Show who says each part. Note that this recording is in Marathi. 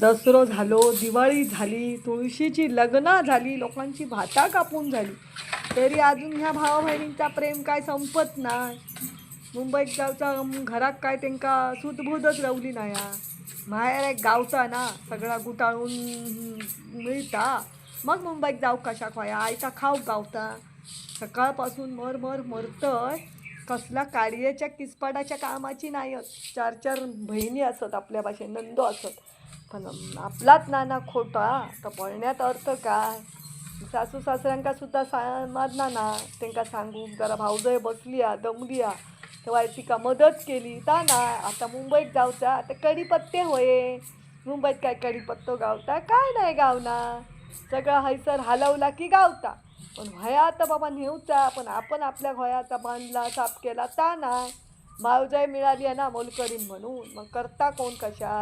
Speaker 1: दसरो झालो दिवाळी झाली तुळशीची लग्न झाली लोकांची भाता कापून झाली. तरी अजून ह्या भावा बहिणींचा प्रेम काय संपत नाही. मुंबईत गावचा घरात काय त्यांका सुतभूतच रवली नाही. माहेर एक गावचा ना सगळा गुटाळून मिळता. मग मुंबईत जाऊ कशा खोया? आयता खाऊ गावता. सकाळपासून मर मर मरतय. कसला कार्याच्या किसपाटाच्या कामाची नाही चार चार बहिणी असत आपल्या भाषेत नंदो असत. पण आपलाच नाना खोटा. तर पळण्यात अर्थ काय? सासू सासऱ्यांका सुद्धा समाधना ना त्यांका सांगू जरा भाऊजय बसली आ दमली तेव्हा तिका मदत केली? ता ना आता मुंबईत जावचा आता कडीपत्ते होये. मुंबईत काय कडीपत्तो गावता? काय नाही गावना. सगळं हैसर हलवला की गावता. पण व्हया तर बाबा नेऊचा. पण आपण आपल्या व्हयाचा बांधला साफ केला ता ना भावजाय मिळाली आहे ना मोलकरीम म्हणून. मग करता कोण कशा?